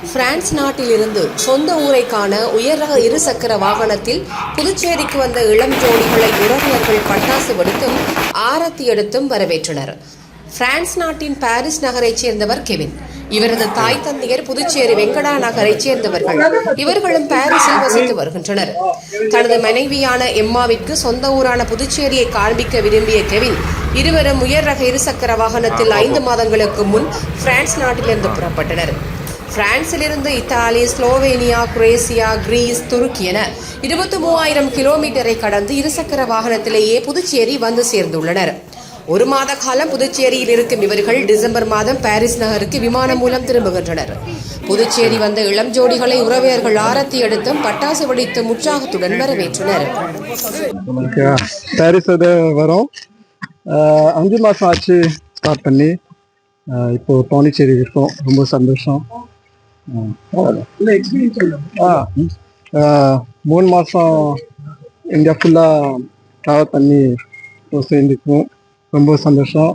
France நாட்டிலிருந்து சொந்த ஊரை காண உயர்ரக இருசக்கர வாகனத்தில் புதுச்சேரிக்கு வந்த இளம் ஜோடிகளை உறவினர்கள் பட்டாசு வெடித்தும் ஆரத்தி எடுத்தும் வரவேற்றனர். பிரான்ஸ் நாட்டின் பாரிஸ் நகரைச் சேர்ந்தவர் கெவின். இவரது தாய் தந்தையர் புதுச்சேரி வெங்கடா நகரைச் சேர்ந்தவர்கள். இவர்களும் பாரிஸில் வசித்து வருகின்றனர். தனது மனைவியான எம்மாவிற்கு சொந்த ஊரான புதுச்சேரியை காண்பிக்க விரும்பிய கெவின் இருவரும் உயர் ரக இருசக்கர வாகனத்தில் ஐந்து மாதங்களுக்கு முன் பிரான்ஸ் நாட்டிலிருந்து புறப்பட்டனர். பிரான்சிலிருந்து இத்தாலி ஸ்லோவேனியா குரேசியா கிரீஸ் துருக்கி என இருபத்தி மூவாயிரம் கிலோமீட்டரை கடந்து இருசக்கர வாகனத்திலேயே புதுச்சேரி வந்து சேர்ந்துள்ளனர். ஒரு மாத காலம் புதுச்சேரியில் இருக்கும் இவர்கள் டிசம்பர் மாதம் பாரிஸ் நகருக்கு விமானம் மூலம் திரும்புகின்றனர். புதுச்சேரி வந்த இளம் ஜோடிகளை உறவினர்கள் ஆரத்தி எடுத்தும் பட்டாசு வெடித்தும் உற்சாகத்துடன் வரவேற்றனர். பாரிஸ் அது வரோம். அஞ்சு மாதம் ஆச்சு ஸ்டார்ட் பண்ணி. இப்போ பாண்டிச்சேரி இருக்கோம். ரொம்ப சந்தோஷம். மூணு மாதம் இந்தியா ஃபுல்லாக ட்ராவல் பண்ணி சேர்ந்துக்கும் ரொம்ப சந்தோஷம்.